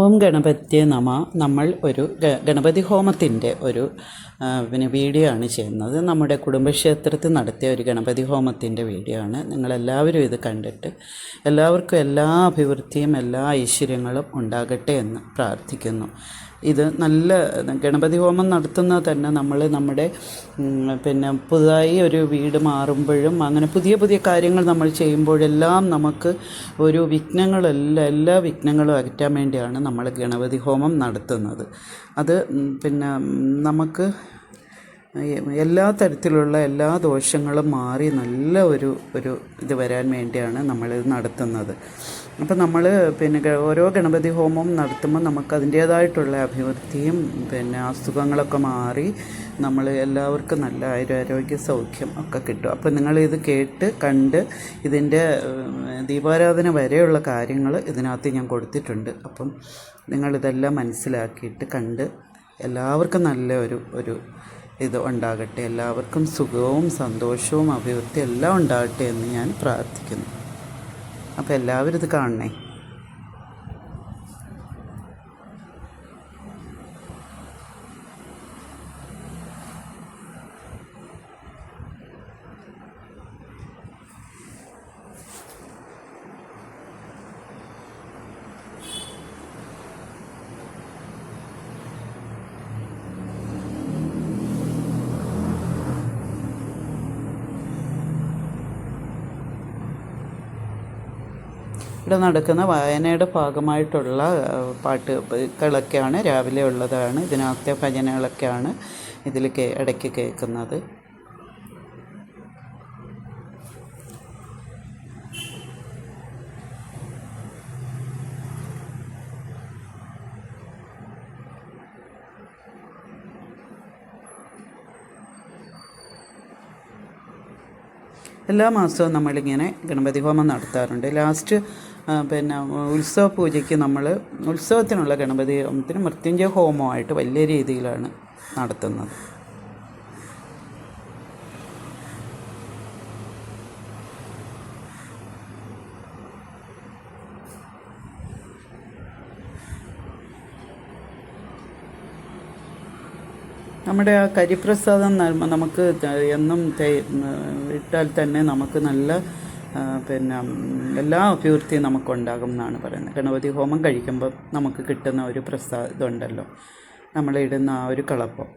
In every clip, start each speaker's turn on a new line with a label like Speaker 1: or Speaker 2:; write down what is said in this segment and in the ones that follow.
Speaker 1: ഓം ഗണപത്യ നമ. നമ്മൾ ഒരു ഗണപതി ഹോമത്തിന്റെ ഒരു പിന്നെ വീഡിയോ ആണ് ചെയ്യുന്നത്. നമ്മുടെ കുടുംബക്ഷേത്രത്തിൽ നടത്തിയ ഒരു ഗണപതി ഹോമത്തിന്റെ വീഡിയോ ആണ്. നിങ്ങളെല്ലാവരും ഇത് കണ്ടിട്ട് എല്ലാവർക്കും എല്ലാ അഭിവൃദ്ധിയും എല്ലാ ഐശ്വര്യങ്ങളും ഉണ്ടാകട്ടെ എന്ന് പ്രാർത്ഥിക്കുന്നു. ഇത് നല്ല ഗണപതി ഹോമം നടത്തുന്നത് തന്നെ നമ്മൾ നമ്മുടെ പിന്നെ പുതുതായി ഒരു വീട് മാറുമ്പോഴും അങ്ങനെ പുതിയ പുതിയ കാര്യങ്ങൾ നമ്മൾ ചെയ്യുമ്പോഴെല്ലാം നമുക്ക് ഒരു വിഘ്നങ്ങളെല്ലാം എല്ലാ വിഘ്നങ്ങളും അകറ്റാൻ വേണ്ടിയാണ് നമ്മൾ ഗണപതി ഹോമം നടത്തുന്നത്. അത് പിന്നെ നമുക്ക് എല്ലാ തരത്തിലുള്ള എല്ലാ ദോഷങ്ങളും മാറി നല്ല ഒരു ഒരു ഇത് വരാൻ വേണ്ടിയാണ് നമ്മളിത് നടത്തുന്നത്. അപ്പം നമ്മൾ പിന്നെ ഓരോ ഗണപതി ഹോമവും നടത്തുമ്പോൾ നമുക്ക് അതിന്റേതായിട്ടുള്ള അഭിവൃദ്ധിയും പിന്നെ അസുഖങ്ങളൊക്കെ മാറി നമ്മൾ എല്ലാവർക്കും നല്ല ആരോഗ്യ സൗഖ്യം ഒക്കെ കിട്ടും. അപ്പം നിങ്ങളിത് കേട്ട് കണ്ട് ഇതിന്റെ ദീപാരാധന വരെയുള്ള കാര്യങ്ങൾ ഇതിനകത്ത് ഞാൻ കൊടുത്തിട്ടുണ്ട്. അപ്പം നിങ്ങളിതെല്ലാം മനസ്സിലാക്കിയിട്ട് കണ്ട് എല്ലാവർക്കും നല്ല ഒരു ഒരു ഇത് ഉണ്ടാകട്ടെ. എല്ലാവർക്കും സുഖവും സന്തോഷവും അഭിവൃദ്ധി എല്ലാം ഉണ്ടാകട്ടെ എന്ന് ഞാൻ പ്രാർത്ഥിക്കുന്നു. അപ്പോൾ എല്ലാവരും ഇത് കാണണേ. ഇവിടെ നടക്കുന്ന വായനയുടെ ഭാഗമായിട്ടുള്ള പാട്ട് പാട്ടുകളൊക്കെയാണ് രാവിലെ ഉള്ളതാണ്. ഇതിനകത്തെ ഭജനകളൊക്കെയാണ് ഇതിൽ ഇടയ്ക്ക് കേൾക്കുന്നത്. എല്ലാ മാസവും നമ്മളിങ്ങനെ ഗണപതി ഹോമം നടത്താറുണ്ട്. ലാസ്റ്റ് പിന്നെ ഉത്സവ പൂജയ്ക്ക് നമ്മൾ ഉത്സവത്തിനുള്ള ഗണപതി ഹോമത്തിന് മൃത്യുഞ്ജയ ഹോമമായിട്ട് വലിയ രീതിയിലാണ് നടത്തുന്നത്. നമ്മുടെ ആ കരിപ്രസാദം നമുക്ക് എന്നും ഇട്ടാൽ തന്നെ നമുക്ക് നല്ല പിന്നെ എല്ലാ അഭിവൃദ്ധിയും നമുക്കുണ്ടാകും എന്നാണ് പറയുന്നത്. ഗണപതി ഹോമം കഴിക്കുമ്പോൾ നമുക്ക് കിട്ടുന്ന ഒരു പ്രസാദം ഇതുണ്ടല്ലോ നമ്മളിടുന്ന ആ ഒരു കളപ്പം.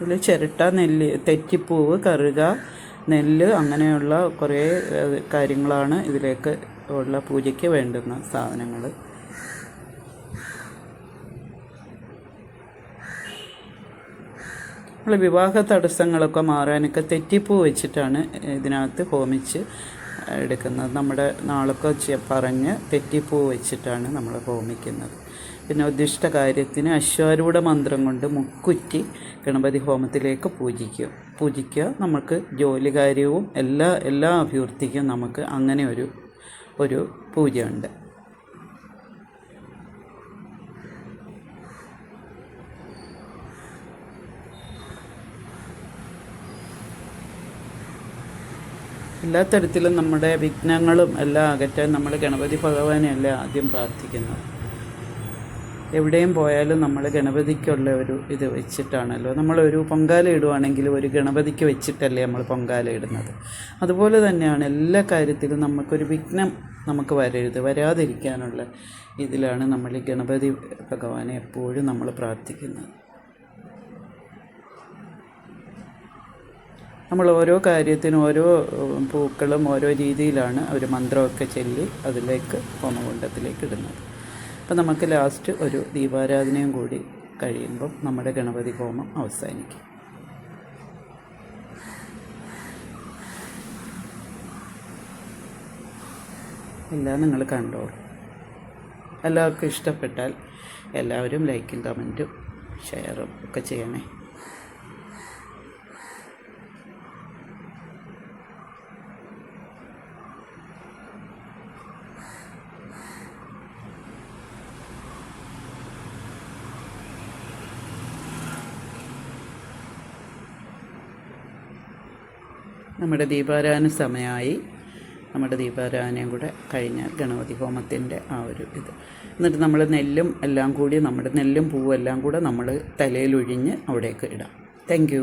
Speaker 1: ഇതിൽ ചിരട്ട നെല്ല് തെറ്റിപ്പൂവ് കറുക നെല്ല് അങ്ങനെയുള്ള കുറേ കാര്യങ്ങളാണ് ഇതിലേക്ക് ഉള്ള പൂജയ്ക്ക് വേണ്ടുന്ന സാധനങ്ങൾ നമ്മൾ വിവാഹ തടസ്സങ്ങളൊക്കെ മാറാനൊക്കെ തെറ്റിപ്പൂ വെച്ചിട്ടാണ് ഇതിനകത്ത് ഹോമിച്ച് എടുക്കുന്നത്. നമ്മുടെ നാളൊക്കെ പറഞ്ഞ് തെറ്റിപ്പൂ വെച്ചിട്ടാണ് നമ്മൾ ഹോമിക്കുന്നത്. പിന്നെ ഉദ്ദിഷ്ട കാര്യത്തിന് അശ്വാരൂഢ മന്ത്രം കൊണ്ട് മുക്കുറ്റി ഗണപതി ഹോമത്തിലേക്ക് പൂജിക്കുക. പൂജിക്കുക നമുക്ക് ജോലി കാര്യവും എല്ലാ എല്ലാ അഭിവൃദ്ധിക്കും നമുക്ക് അങ്ങനെ ഒരു ഒരു പൂജയുണ്ട്. എല്ലാ തരത്തിലും നമ്മുടെ വിഘ്നങ്ങളും എല്ലാം അകറ്റാൻ നമ്മൾ ഗണപതി ഭഗവാനെയല്ലേ ആദ്യം പ്രാർത്ഥിക്കുന്നത്. എവിടെയും പോയാലും നമ്മൾ ഗണപതിക്കുള്ള ഒരു ഇത് വെച്ചിട്ടാണല്ലോ. നമ്മളൊരു പൊങ്കാല ഇടുവാണെങ്കിൽ ഒരു ഗണപതിക്ക് വെച്ചിട്ടല്ലേ നമ്മൾ പൊങ്കാല ഇടുന്നത്. അതുപോലെ തന്നെയാണ് എല്ലാ കാര്യത്തിലും നമുക്കൊരു വിഘ്നം നമുക്ക് വരരുത്. വരാതിരിക്കാനുള്ള ഇതിലാണ് നമ്മൾ ഈ ഗണപതി ഭഗവാനെ എപ്പോഴും നമ്മൾ പ്രാർത്ഥിക്കുന്നത്. നമ്മൾ ഓരോ കാര്യത്തിനും ഓരോ പൂക്കളും ഓരോ രീതിയിലാണ് ഒരു മന്ത്രമൊക്കെ ചൊല്ലി അതിലേക്ക് ഹോമകുണ്ടത്തിലേക്ക് ഇടുന്നത്. അപ്പം നമുക്ക് ലാസ്റ്റ് ഒരു ദീപാരാധനയും കൂടി കഴിയുമ്പം നമ്മുടെ ഗണപതി ഹോമം അവസാനിക്കും. എല്ലാം നിങ്ങൾ കണ്ടോളൂ. എല്ലാവർക്കും ഇഷ്ടപ്പെട്ടാൽ എല്ലാവരും ലൈക്കും കമന്റും ഷെയറും ഒക്കെ ചെയ്യണേ. നമ്മുടെ ദീപാരാധന സമയമായി നമ്മുടെ ദീപാരാധനയും കൂടെ കഴിഞ്ഞ ഗണപതി ഹോമത്തിന്റെ ആ ഒരു ഇത്. എന്നിട്ട് നമ്മൾ നെല്ലും എല്ലാം കൂടി നമ്മുടെ നെല്ലും പൂവും എല്ലാം കൂടെ നമ്മൾ തലയിലൊഴിഞ്ഞ് അവിടേക്ക് ഇടാം. താങ്ക്